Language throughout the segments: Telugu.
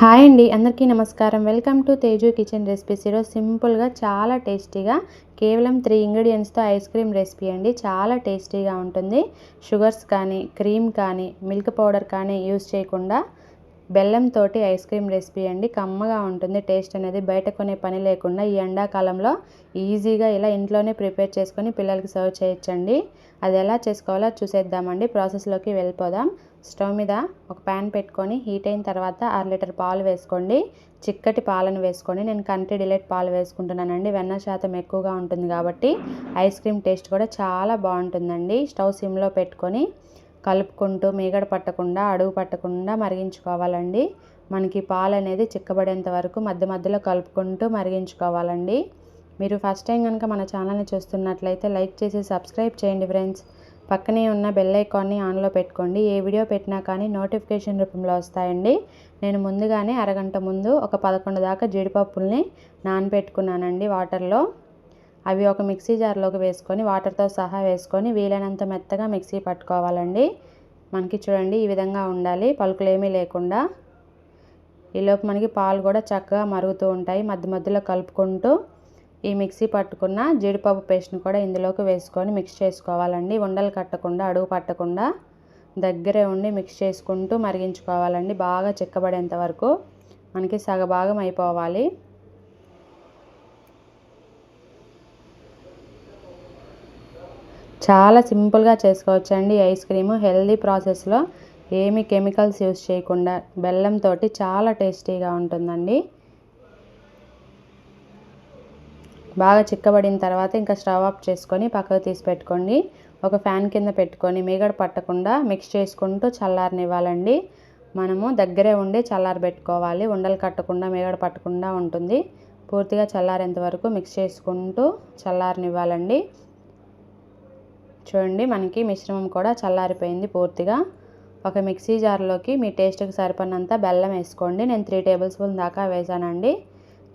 హాయ్ అండి అందరికీ నమస్కారం. Welcome to Teju kitchen recipes. ఈరోజు సింపుల్గా చాలా టేస్టీగా కేవలం త్రీ ఇంగ్రీడియంట్స్తో ఐస్ క్రీమ్ రెసిపీ అండి. చాలా టేస్టీగా ఉంటుంది. షుగర్స్ కానీ క్రీమ్ కానీ మిల్క్ పౌడర్ కానీ యూస్ చేయకుండా బెల్లంతోటి ఐస్ క్రీమ్ రెసిపీ అండి. కమ్మగా ఉంటుంది. టేస్ట్ అనేది బయట కొనే పని లేకుండా ఈ ఎండాకాలంలో ఈజీగా ఇలా ఇంట్లోనే ప్రిపేర్ చేసుకొని పిల్లలకి సర్వ్ చేయొచ్చండి. అది ఎలా చేసుకోవాలో చూసేద్దామండి. ప్రాసెస్లోకి వెళ్ళిపోదాం. స్టవ్ మీద ఒక ప్యాన్ పెట్టుకొని హీట్ అయిన తర్వాత అర లీటర్ పాలు వేసుకోండి. చిక్కటి పాలను వేసుకొని నేను కంట్రీ డిలైట్ పాలు వేసుకుంటున్నానండి. వెన్న శాతం ఎక్కువగా ఉంటుంది కాబట్టి ఐస్ క్రీమ్ టేస్ట్ కూడా చాలా బాగుంటుందండి. స్టవ్ సిమ్లో పెట్టుకొని కలుపుకుంటూ మీగడ పట్టకుండా అడుగు పట్టకుండా మరిగించుకోవాలండి. మనకి పాలు అనేది చిక్కబడేంత వరకు మధ్య మధ్యలో కలుపుకుంటూ మరిగించుకోవాలండి. మీరు ఫస్ట్ టైం కనుక మన ఛానల్ని చూస్తున్నట్లయితే లైక్ చేసి సబ్స్క్రైబ్ చేయండి ఫ్రెండ్స్. పక్కనే ఉన్న బెల్ ఐకాన్ని ఆన్లో పెట్టుకోండి. ఏ వీడియో పెట్టినా కానీ నోటిఫికేషన్ రూపంలో వస్తాయండి. నేను ముందుగానే అరగంట ముందు ఒక పదకొండు దాకా జీడిపప్పుల్ని నానబెట్టుకున్నానండి వాటర్లో. అవి ఒక మిక్సీ జార్లోకి వేసుకొని వాటర్తో సహా వేసుకొని వీలైనంత మెత్తగా మిక్సీ పట్టుకోవాలండి. మనకి చూడండి ఈ విధంగా ఉండాలి. పలుకులేమీ లేకుండా. ఈలోపు మనకి పాలు కూడా చక్కగా మరుగుతూ ఉంటాయి. మధ్య మధ్యలో కలుపుకుంటూ ఈ మిక్సీ పట్టుకున్న జీడిపప్పు పేస్ట్ని కూడా ఇందులోకి వేసుకొని మిక్స్ చేసుకోవాలండి. ఉండలు కట్టకుండా అడుగు పట్టకుండా దగ్గరే ఉండి మిక్స్ చేసుకుంటూ మరిగించుకోవాలండి. బాగా చిక్కబడేంత వరకు మనకి సగభాగం అయిపోవాలి. చాలా సింపుల్గా చేసుకోవచ్చండి ఐస్ క్రీము. హెల్దీ ప్రాసెస్లో ఏమి కెమికల్స్ యూస్ చేయకుండా బెల్లంతో చాలా టేస్టీగా ఉంటుందండి. బాగా చిక్కబడిన తర్వాత ఇంకా స్టవ్ ఆఫ్ చేసుకొని పక్కకు తీసి పెట్టుకోండి. ఒక ఫ్యాన్ కింద పెట్టుకొని మీగడ పట్టకుండా మిక్స్ చేసుకుంటూ చల్లారనివ్వాలండి. మనము దగ్గరే ఉండి చల్లారి పెట్టుకోవాలి. ఉండలు కట్టకుండా మీగడ పట్టకుండా ఉంటుంది. పూర్తిగా చల్లారేంత వరకు మిక్స్ చేసుకుంటూ చల్లారనివ్వాలండి. చూడండి మనకి మిశ్రమం కూడా చల్లారిపోయింది పూర్తిగా. ఒక మిక్సీ జార్లోకి మీ టేస్ట్కి సరిపడినంత బెల్లం వేసుకోండి. నేను త్రీ టేబుల్ స్పూన్ దాకా వేసానండి.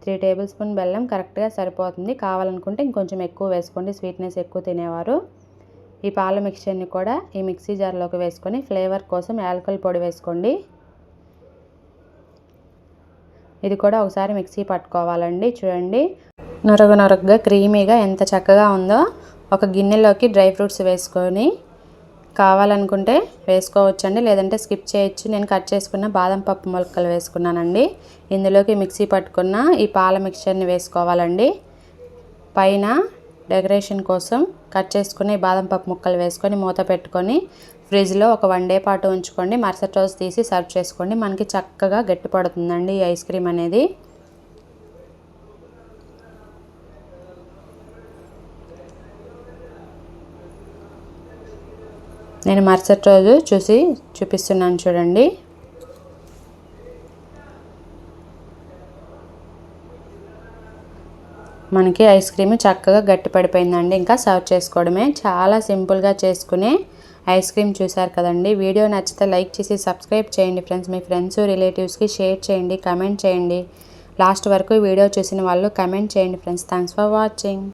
త్రీ టేబుల్ స్పూన్ బెల్లం కరెక్ట్గా సరిపోతుంది. కావాలనుకుంటే ఇంకొంచెం ఎక్కువ వేసుకోండి. స్వీట్నెస్ ఎక్కువ తినేవారు. ఈ పాల మిక్చర్ని కూడా ఈ మిక్సీ జార్లోకి వేసుకొని ఫ్లేవర్ కోసం యాలకల్ పొడి వేసుకోండి. ఇది కూడా ఒకసారి మిక్సీ పట్టుకోవాలండి. చూడండి. నొరగ నొరగగా క్రీమీగా ఎంత చక్కగా ఉందో. ఒక గిన్నెలోకి డ్రై ఫ్రూట్స్ వేసుకొని కావాలనుకుంటే వేసుకోవచ్చండి లేదంటే స్కిప్ చేయొచ్చు. నేను కట్ చేసుకున్న బాదం పప్పు మొలకలు వేసుకున్నానండి. ఇందులోకి మిక్సీ పట్టుకున్న ఈ పాల మిక్చర్ని వేసుకోవాలండి. పైన డెకరేషన్ కోసం కట్ చేసుకుని బాదం పప్పు ముక్కలు వేసుకొని మూత పెట్టుకొని ఫ్రిడ్జ్లో ఒక వన్ డే పాటు ఉంచుకోండి. మరుసటి రోజు తీసి సర్వ్ చేసుకోండి. మనకి చక్కగా గట్టి పడుతుందండి ఈ ఐస్ క్రీమ్ అనేది. నేను మరుసటి రోజు చూసి చూపిస్తున్నాను చూడండి. మనకి ఐస్ క్రీమ్ చక్కగా గట్టి పడిపోయిందండి. ఇంకా సర్వ్ చేసుకోవడమే. చాలా సింపుల్గా చేసుకునే ఐస్ క్రీమ్ చూసారు కదండి. వీడియో నచ్చితే లైక్ చేసి సబ్స్క్రైబ్ చేయండి ఫ్రెండ్స్. మీ ఫ్రెండ్స్ రిలేటివ్స్కి షేర్ చేయండి కమెంట్ చేయండి. లాస్ట్ వరకు వీడియో చూసిన వాళ్ళు కమెంట్ చేయండి ఫ్రెండ్స్. Thanks for watching.